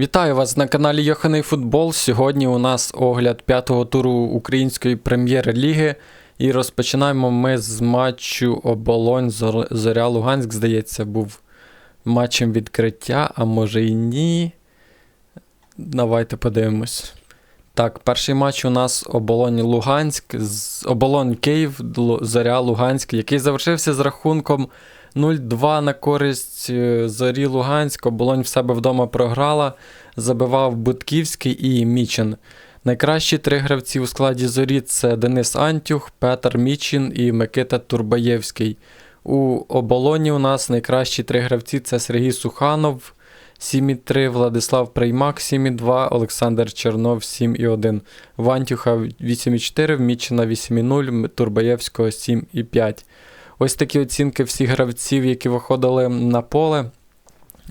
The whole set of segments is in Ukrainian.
Вітаю вас на каналі Йоханий Футбол. Сьогодні у нас огляд п'ятого туру Української прем'єр-ліги. І розпочинаємо ми з матчу Оболонь Зоря Луганськ, здається, був матчем відкриття, а може і ні. Давайте подивимось. Так, перший матч у нас Оболонь Луганськ, Оболонь Київ, Зоря Луганськ, який завершився з рахунком 0-2 на користь е, Зорі Луганськ. Оболонь в себе вдома програла. Забивав Будківський і Мічин. Найкращі три гравці у складі зорі це Денис Антюх, Петр Мічин і Микита Турбаєвський. У оболоні у нас найкращі три гравці це Сергій Суханов 7,3, Владислав Приймак 7,2, Олександр Чернов 7,1. В Антюха 8,4, в Мічина 8,0, Турбаєвського 7,5. Ось такі оцінки всіх гравців, які виходили на поле.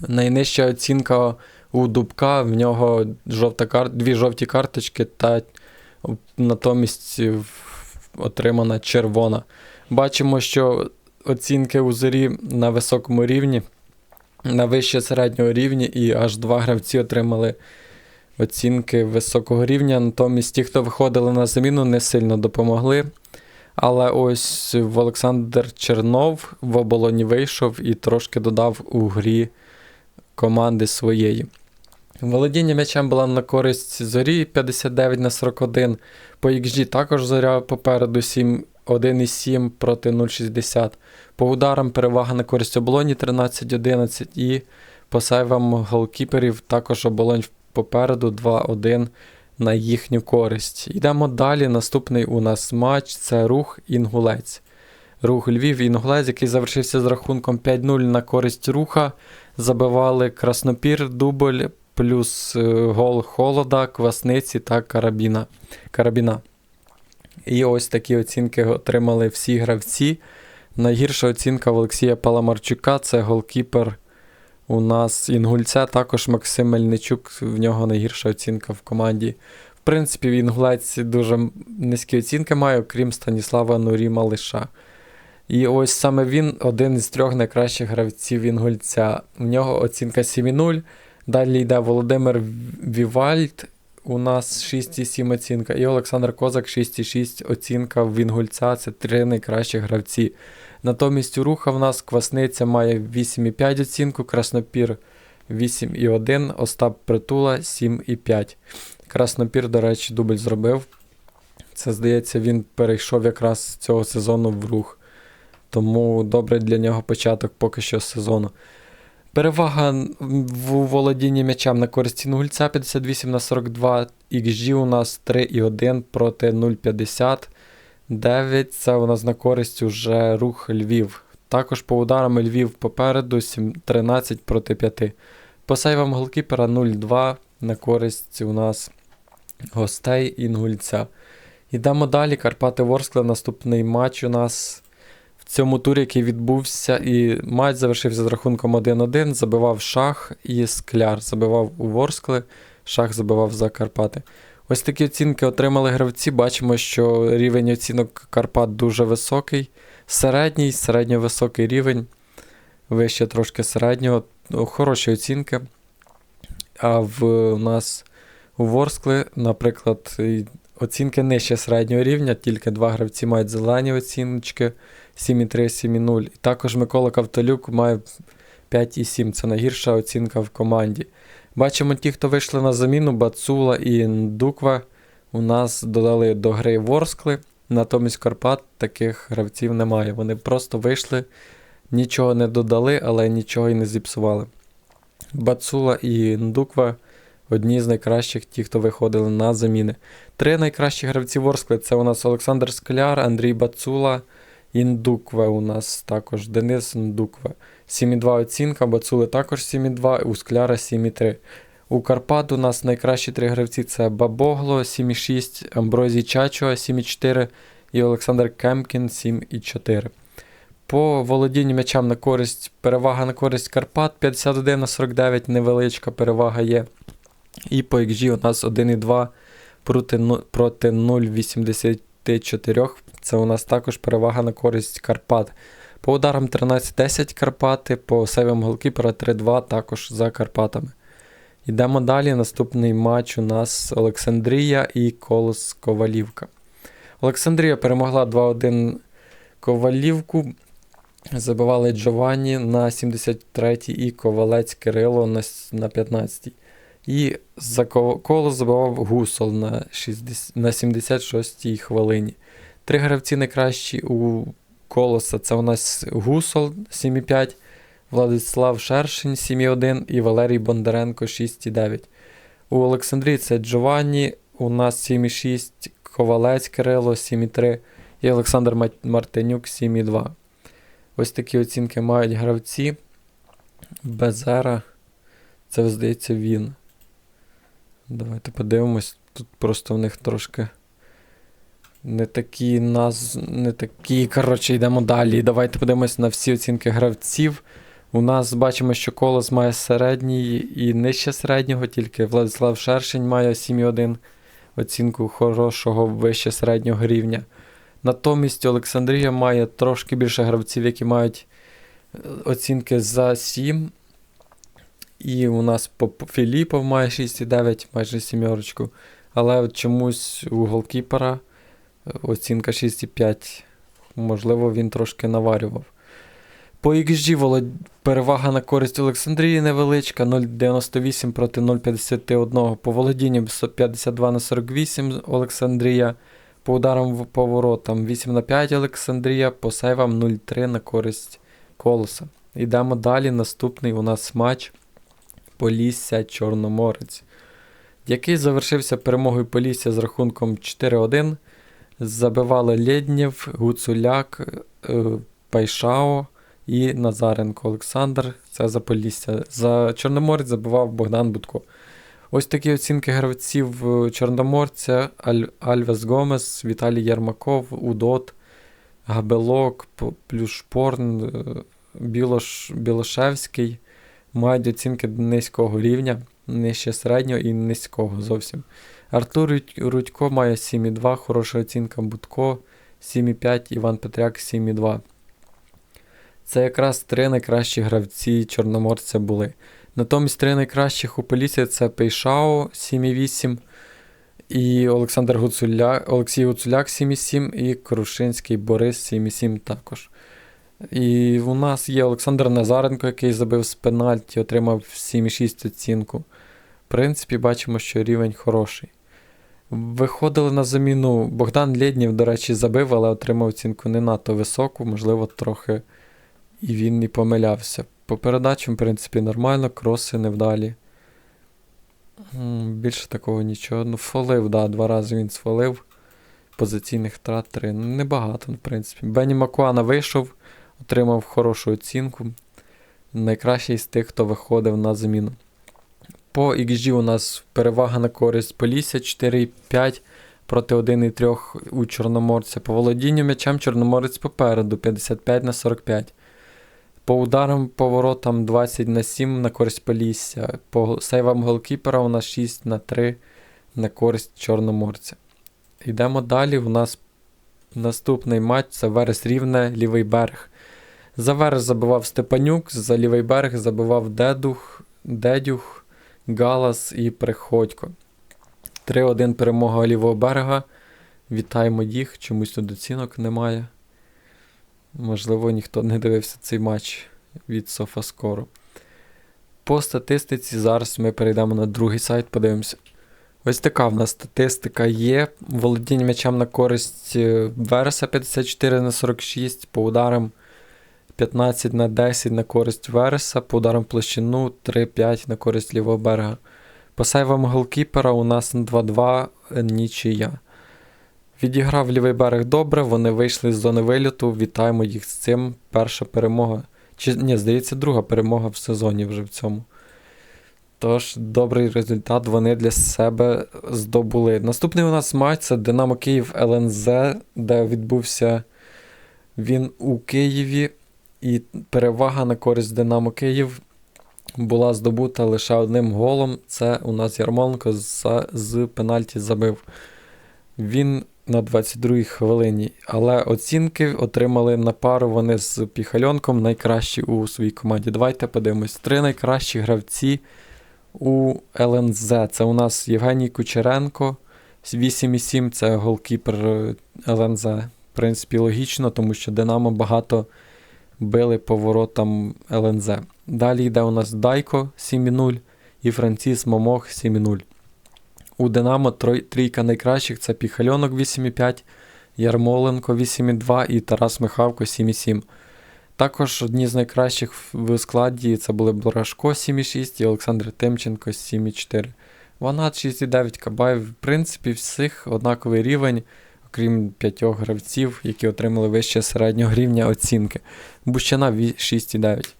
Найнижча оцінка у Дубка, в нього жовта кар... дві жовті карточки, та натомість отримана червона. Бачимо, що оцінки у зорі на високому рівні, на вище середнього рівні, і аж два гравці отримали оцінки високого рівня. Натомість ті, хто виходили на заміну, не сильно допомогли. Але ось в Олександр Чернов в оболоні вийшов і трошки додав у грі команди своєї. Володіння м'ячем була на користь зорі 59 на 41. По XG також зоря попереду 7, 1,7 проти 0,60. По ударам перевага на користь оболоні 13-11. І по сейвам голкіперів також оболонь попереду 2-1 на їхню користь. Йдемо далі. Наступний у нас матч це рух Інгулець. Рух Львів Інгулець, який завершився з рахунком 5-0 на користь руха. Забивали Краснопір, Дубль, плюс е, гол Холода, Квасниці та Карабіна. Карабіна. І ось такі оцінки отримали всі гравці. Найгірша оцінка Олексія Паламарчука це голкіпер у нас Інгульця, також Максим Мельничук, в нього найгірша оцінка в команді. В принципі, Інгулець дуже низькі оцінки має, окрім Станіслава Нурі Малиша. І ось саме він один із трьох найкращих гравців Інгульця. У нього оцінка 7,0. Далі йде Володимир Вівальд, у нас 6,7 оцінка, і Олександр Козак 6,6 оцінка в Інгульця. Це три найкращі гравці. Натомість у руха в нас Квасниця має 8,5 оцінку, Краснопір 8,1, Остап Притула 7,5. Краснопір, до речі, дубль зробив. Це, здається, він перейшов якраз з цього сезону в рух. Тому добре для нього початок поки що сезону. Перевага в володінні м'ячем на користь Інгульця 58 на 42. XG у нас 3,1 проти 0,50. 9 це у нас на користь уже рух Львів. Також по ударам Львів попереду 7, 13 проти 5. По сейвам голкіпера 0,2 на користь у нас гостей Інгульця. Йдемо далі. Карпати Ворскла. Наступний матч у нас в цьому турі, який відбувся, і матч завершився з рахунком 1-1. Забивав шах і скляр. Забивав у Ворскли, шах забивав за Карпати. Ось такі оцінки отримали гравці. Бачимо, що рівень оцінок Карпат дуже високий. Середній, середньовисокий рівень. Вище трошки середнього. Ну, Хороші оцінки. А в у нас у Ворскли, наприклад, оцінки нижче середнього рівня, тільки два гравці мають зелені оціночки 7,3, 7,0. І також Микола Кавталюк має 5,7. Це найгірша оцінка в команді. Бачимо, ті, хто вийшли на заміну, Бацула і Ndukva у нас додали до гри Ворскли. Натомість Карпат таких гравців немає. Вони просто вийшли, нічого не додали, але нічого і не зіпсували. Бацула і Ndukva одні з найкращих, ті, хто виходили на заміни. Три найкращі гравці Ворскли це у нас Олександр Скляр, Андрій Бацула і Ndukva у нас також Денис Ndukva. 7,2 оцінка, Бацули також 7,2, у Скляра 7,3. У Карпат у нас найкращі три гравці це Бабогло 7,6, Амброзій Чачуа 7,4 і Олександр Кемкін 7,4. По володінню м'ячам на користь, перевага на користь Карпат 51 на 49, невеличка перевага є. І по XG у нас 1,2 проти, ну- проти 0,84. Це у нас також перевага на користь Карпат. По ударам 13-10 Карпати, по сейвам голкіпера 3-2 також за Карпатами. Йдемо далі. Наступний матч у нас Олександрія і Колос Ковалівка. Олександрія перемогла 2-1 Ковалівку. Забивали Джованні на 73-й і Ковалець Кирило на 15-й. І за коло забивав Гусол на, 60, на 76-й хвилині. Три гравці найкращі у колоса це у нас Гусол 7,5, Владислав Шершень 7,1 і Валерій Бондаренко 6,9. У Олександрії це Джованні, у нас 7,6, Ковалець Кирило 7,3 і Олександр Мартинюк 7,2. Ось такі оцінки мають гравці. Безера. Це, здається, він. Давайте подивимось. Тут просто в них трошки не такі наз... не такі. Коротше, йдемо далі. Давайте подивимось на всі оцінки гравців. У нас бачимо, що Колос має середній і нижче середнього, тільки Владислав Шершень має 7,1 оцінку хорошого вище середнього рівня. Натомість Олександрія має трошки більше гравців, які мають е, оцінки за 7. І у нас Філіпов має 6,9, майже сімерочку. Але чомусь у голкіпера е, оцінка 6,5. Можливо, він трошки наварював. По XG волод... перевага на користь Олександрії невеличка 0,98 проти 0,51. По володінню 52 на 48 Олександрія. По ударам в поворотам 8 на 5 Олександрія, по сейвам 0-3 на користь колоса. Йдемо далі. Наступний у нас матч Полісся Чорноморець, який завершився перемогою Полісся з рахунком 4-1. Забивали Лєднєв, Гуцуляк, е, Пайшао і Назаренко Олександр. Це за Полісся. За Чорноморець забивав Богдан Будко. Ось такі оцінки гравців е, Чорноморця: Аль... Альвес Гомес, Віталій Ярмаков, Удот, Габелок, Плюшпорн, е, Білош... Білошевський мають оцінки низького рівня, нижче середнього і низького зовсім. Артур Рудько має 7,2, хороша оцінка Будко 7,5, Іван Петряк 7,2. Це якраз три найкращі гравці Чорноморця були. Натомість три найкращих у Полісі це Пейшао 7,8, і Олександр Гуцуляк, Олексій Гуцуляк 7,7 і Крушинський Борис 7,7 також. І у нас є Олександр Назаренко, який забив з пенальті, отримав 7,6 оцінку. В принципі, бачимо, що рівень хороший. Виходили на заміну Богдан Лєднєв, до речі, забив, але отримав оцінку не надто високу, можливо, трохи і він і помилявся. По передачам, в принципі, нормально, кроси невдалі. Більше такого нічого. Ну, фолив, да, два рази він сфолив. Позиційних втрат три. Ну, небагато, в принципі. Бенні Макуана вийшов, отримав хорошу оцінку. Найкращий з тих, хто виходив на заміну. По XG у нас перевага на користь Полісся 4,5 проти 1,3 у Чорноморця. По володінню м'ячем Чорноморець попереду 55 на 45. По ударам поворотам 20 на 7 на користь Полісся. По сейвам голкіпера у нас 6 на 3 на користь Чорноморця. Йдемо далі. У нас наступний матч це Верес Рівне, лівий берег. За Верес забивав Степанюк, за лівий берег забивав Дедух, Дедюх, Галас і Приходько. 3-1 перемога лівого берега. Вітаємо їх. Чомусь тут оцінок немає. Можливо, ніхто не дивився цей матч від Софаскору. По статистиці зараз ми перейдемо на другий сайт, подивимося. Ось така в нас статистика є. Володіння м'ячем на користь е, Вереса 54 на 46, по ударам 15 на 10 на користь Вереса, по ударам площину 3-5 на користь лівого берега. По сейвам голкіпера у нас 2-2 е, нічия. Відіграв лівий берег добре, вони вийшли з зони виліту. Вітаємо їх з цим. Перша перемога. Чи ні, здається, друга перемога в сезоні вже в цьому. Тож, добрий результат вони для себе здобули. Наступний у нас матч це Динамо Київ ЛНЗ, де відбувся він у Києві. І перевага на користь Динамо Київ була здобута лише одним голом. Це у нас Ярмоленко з, з пенальті забив. Він на 22-й хвилині. Але оцінки отримали на пару вони з Піхальонком найкращі у своїй команді. Давайте подивимось. Три найкращі гравці у ЛНЗ. Це у нас Євгеній Кучеренко. 8,7 це голкіпер е, ЛНЗ. В принципі, логічно, тому що Динамо багато били по воротам ЛНЗ. Далі йде у нас Дайко 7,0 і Франціс Момох 7,0. У Динамо трійка найкращих це Піхальонок 8,5, Ярмоленко 8,2 і Тарас Михавко 7,7. Також одні з найкращих в складі це були Борашко 7,6 і Олександр Тимченко 7,4. Ванат 6,9 Кабаєв. В принципі, всіх однаковий рівень, окрім п'ятьох гравців, які отримали вище середнього рівня оцінки. Бущана 6,9.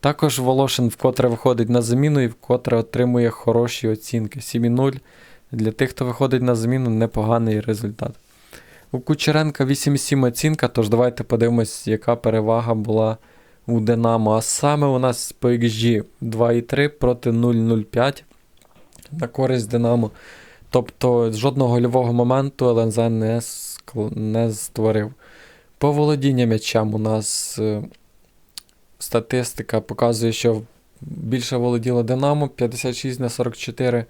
Також Волошин вкотре виходить на заміну і вкотре отримує хороші оцінки. 7,0. Для тих, хто виходить на заміну, непоганий результат. У Кучеренка 8,7 оцінка, тож давайте подивимось, яка перевага була у Динамо. А саме у нас по XG 2,3 проти 0,05 на користь Динамо. Тобто жодного гольового моменту ЛНЗ не, не створив. По володіння м'ячем у нас е, статистика показує, що більше володіло Динамо 56 на 44.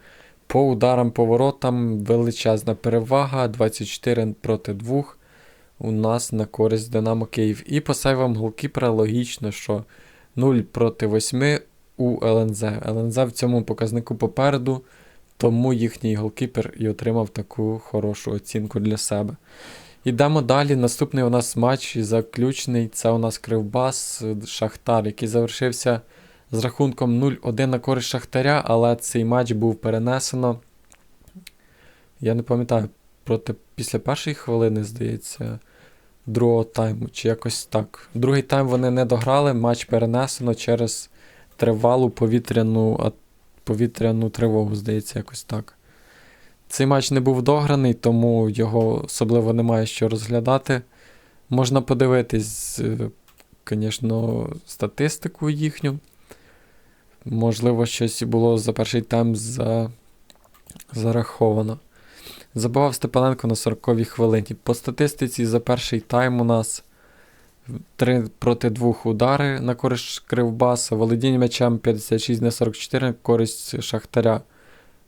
По ударам по воротам величезна перевага 24 проти 2 у нас на користь Динамо Київ. І по сейвам голкіпера логічно, що 0 проти 8 у ЛНЗ. ЛНЗ в цьому показнику попереду, тому їхній голкіпер і отримав таку хорошу оцінку для себе. Йдемо далі. Наступний у нас матч заключний. Це у нас Кривбас Шахтар, який завершився з рахунком 0-1 на користь Шахтаря, але цей матч був перенесено. Я не пам'ятаю, проти після першої хвилини, здається, другого тайму, чи якось так. Другий тайм вони не дограли, матч перенесено через тривалу повітряну, а, повітряну тривогу, здається, якось так. Цей матч не був дограний, тому його особливо немає що розглядати. Можна подивитись, е, звісно, статистику їхню. Можливо, щось було за перший тайм за... зараховано. Забивав Степаненко на 40-й хвилині. По статистиці за перший тайм у нас 3 проти 2 удари на користь Кривбаса, володіння м'ячем 56 на 44 на користь Шахтаря.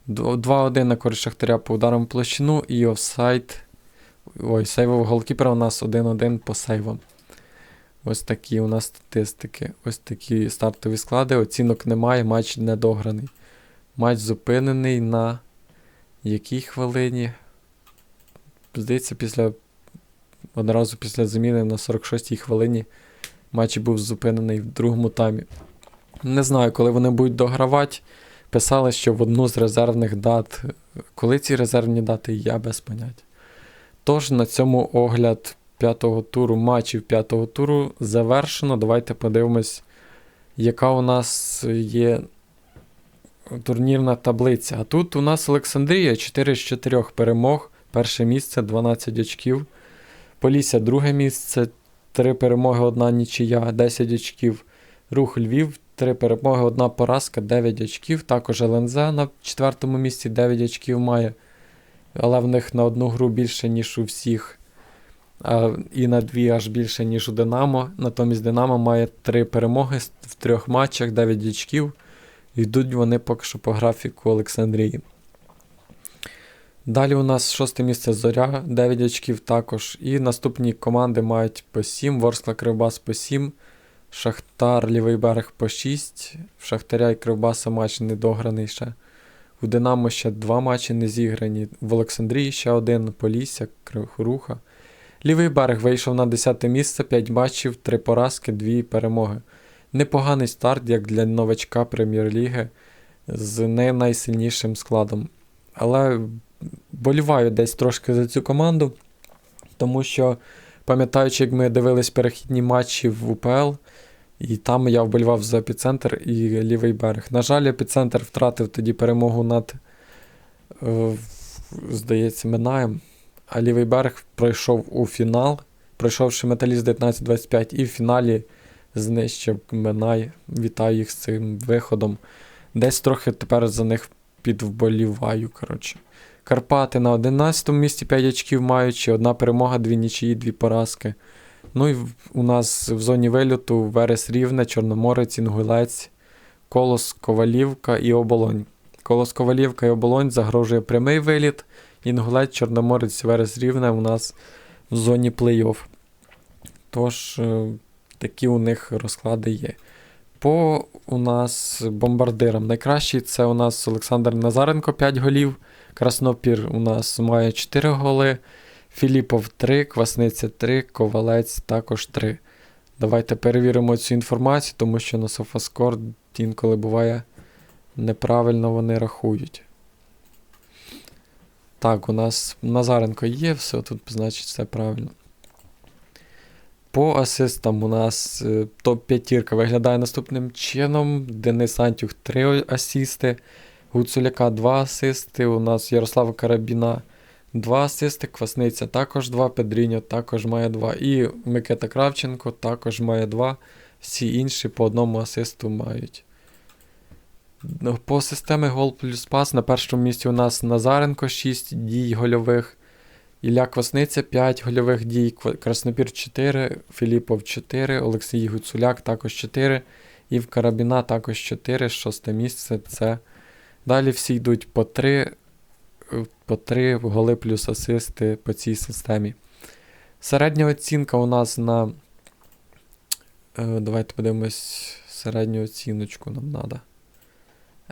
2-1 на користь Шахтаря по ударам в площину і офсайд. Ой, сейвового голкіпера у нас 1-1 по сейвам. Ось такі у нас статистики. Ось такі стартові склади. Оцінок немає, матч не дограний. Матч зупинений на якій хвилині? Здається, після одразу після заміни на 46-й хвилині матч був зупинений в другому таймі. Не знаю, коли вони будуть догравати. Писали, що в одну з резервних дат. Коли ці резервні дати, я без поняття. Тож на цьому огляд п'ятого туру, матчів п'ятого туру завершено. Давайте подивимось, яка у нас є турнірна таблиця. А тут у нас Олександрія 4 з 4 перемог. Перше місце 12 очків. Полісся друге місце, 3 перемоги, 1 нічия, 10 очків. Рух Львів, 3 перемоги, 1 поразка, 9 очків. Також ЛНЗ на четвертому місці 9 очків має. Але в них на одну гру більше, ніж у всіх. А, і на дві аж більше, ніж у Динамо. Натомість Динамо має 3 перемоги в трьох матчах, 9 очків. Йдуть вони поки що по графіку Олександрії. Далі у нас шосте місце Зоря, 9 очків також. І наступні команди мають по 7, Ворскла Кривбас по 7, Шахтар Лівий берег по 6. В Шахтаря і Кривбаса матч не дограний ще. У Динамо ще два матчі не зіграні. В Олександрії ще один Полісся, Криворуха. Лівий берег вийшов на 10 місце, 5 матчів, 3 поразки, 2 перемоги. Непоганий старт, як для новачка Прем'єр-ліги з не найсильнішим складом. Але боліваю десь трошки за цю команду, тому що, пам'ятаючи, як ми дивились перехідні матчі в УПЛ, і там я вболівав за епіцентр і лівий берег. На жаль, епіцентр втратив тоді перемогу над, е, здається, Минаєм, а лівий берег пройшов у фінал, пройшовши металіст 19-25, і в фіналі знищив Минай. Вітаю їх з цим виходом. Десь трохи тепер за них підвболіваю. коротше. Карпати на 11 місці 5 очків маючи, одна перемога, дві нічиї, дві поразки. Ну і у нас в зоні вильоту Верес Рівне, Чорноморець, Інгулець, Колос, Ковалівка і Оболонь. Колос Ковалівка і Оболонь загрожує прямий виліт. Інгулець, Чорноморець, Верес Рівне у нас в зоні плей-офф. Тож, е, такі у них розклади є. По у нас бомбардирам. Найкращий це у нас Олександр Назаренко 5 голів. Краснопір у нас має 4 голи. Філіпов 3, Квасниця 3, Ковалець також 3. Давайте перевіримо цю інформацію, тому що на Софаскор інколи буває неправильно вони рахують. Так, у нас Назаренко є, все тут, значить, все правильно. По асистам у нас е, топ-5 виглядає наступним чином. Денис Антюх 3 асисти, Гуцуляка 2 асисти. У нас Ярослава Карабіна 2 асисти, Квасниця також 2, Педріньо також має 2. І Микита Кравченко також має 2. Всі інші по одному асисту мають. Ну, По системі гол плюс пас на першому місці у нас Назаренко 6 дій гольових. Ілля Квасниця 5 гольових дій, Краснопір 4, Філіпов 4, Олексій Гуцуляк також 4, і в Карабіна також 4, шосте місце це. Далі всі йдуть по 3, по 3 голи плюс асисти по цій системі. Середня оцінка у нас на. Е, давайте подивимось середню оціночку нам треба.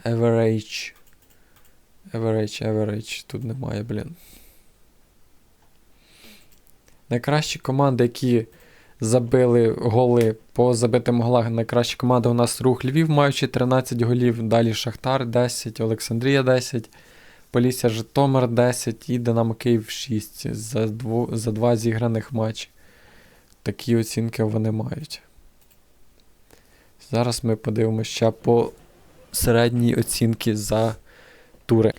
Average. Average, average. Тут немає, блін. Найкращі команди, які забили голи по забитим голах. Найкраща команда у нас Рух Львів, маючи 13 голів. Далі Шахтар 10, Олександрія 10, Полісся Житомир 10 і Динамо Київ 6 за, дво, за два зіграних матчі. Такі оцінки вони мають. Зараз ми подивимося ще по середній оцінки за тури.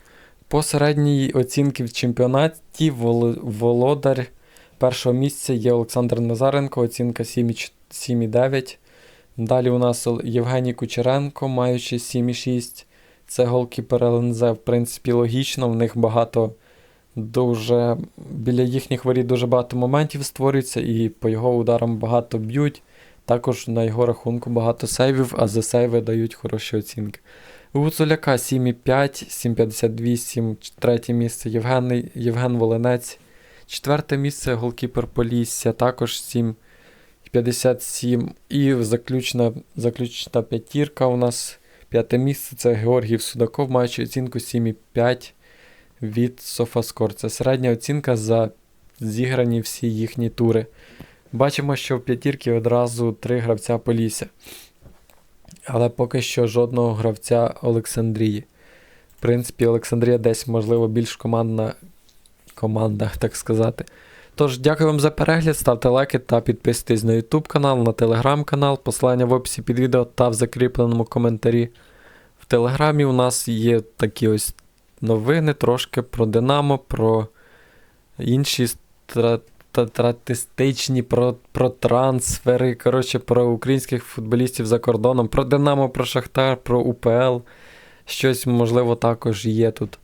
По середній оцінці в чемпіонаті воло- володар першого місця є Олександр Назаренко, оцінка 7,9. Далі у нас Євгеній Кучеренко, маючи 7,6. Це голкіпер ЛНЗ, в принципі, логічно. В них багато дуже. Біля їхніх воріт дуже багато моментів створюється, і по його ударам багато б'ють. Також на його рахунку багато сейвів, а за сейви дають хороші оцінки. У Гуцуляка 7,5, 7,58, третє місце Євген, Євген Волинець. Четверте місце голкіпер Полісся, також 7,57. І заключна, заключна п'ятірка у нас. П'яте місце це Георгій Судаков, маючи оцінку 7,5 від Софаскор. Це середня оцінка за зіграні всі їхні тури. Бачимо, що в п'ятірці одразу три гравця Полісся. Але поки що жодного гравця Олександрії. В принципі, Олександрія десь, можливо, більш командна команда, так сказати. Тож, дякую вам за перегляд, ставте лайки та підписуйтесь на YouTube канал, на Telegram канал, посилання в описі під відео та в закріпленому коментарі. В Телеграмі у нас є такі ось новини трошки про Динамо, про інші стра- та- статистичні, про, про трансфери, коротше, про українських футболістів за кордоном, про Динамо, про Шахтар, про УПЛ. Щось, можливо, також є тут.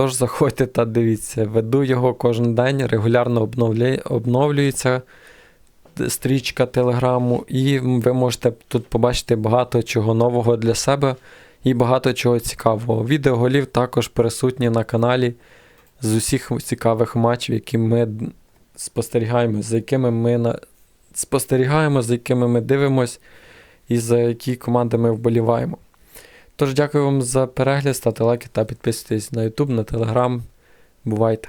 Тож заходьте та дивіться. Веду його кожен день, регулярно обновлюється стрічка телеграму, і ви можете тут побачити багато чого нового для себе і багато чого цікавого. Відео голів також присутні на каналі з усіх цікавих матчів, які ми спостерігаємо, за якими ми на... спостерігаємо, за якими ми дивимось, і за які команди ми вболіваємо. Тож, дякую вам за перегляд, ставте лайки та підписуйтесь на YouTube, на Telegram. Бувайте!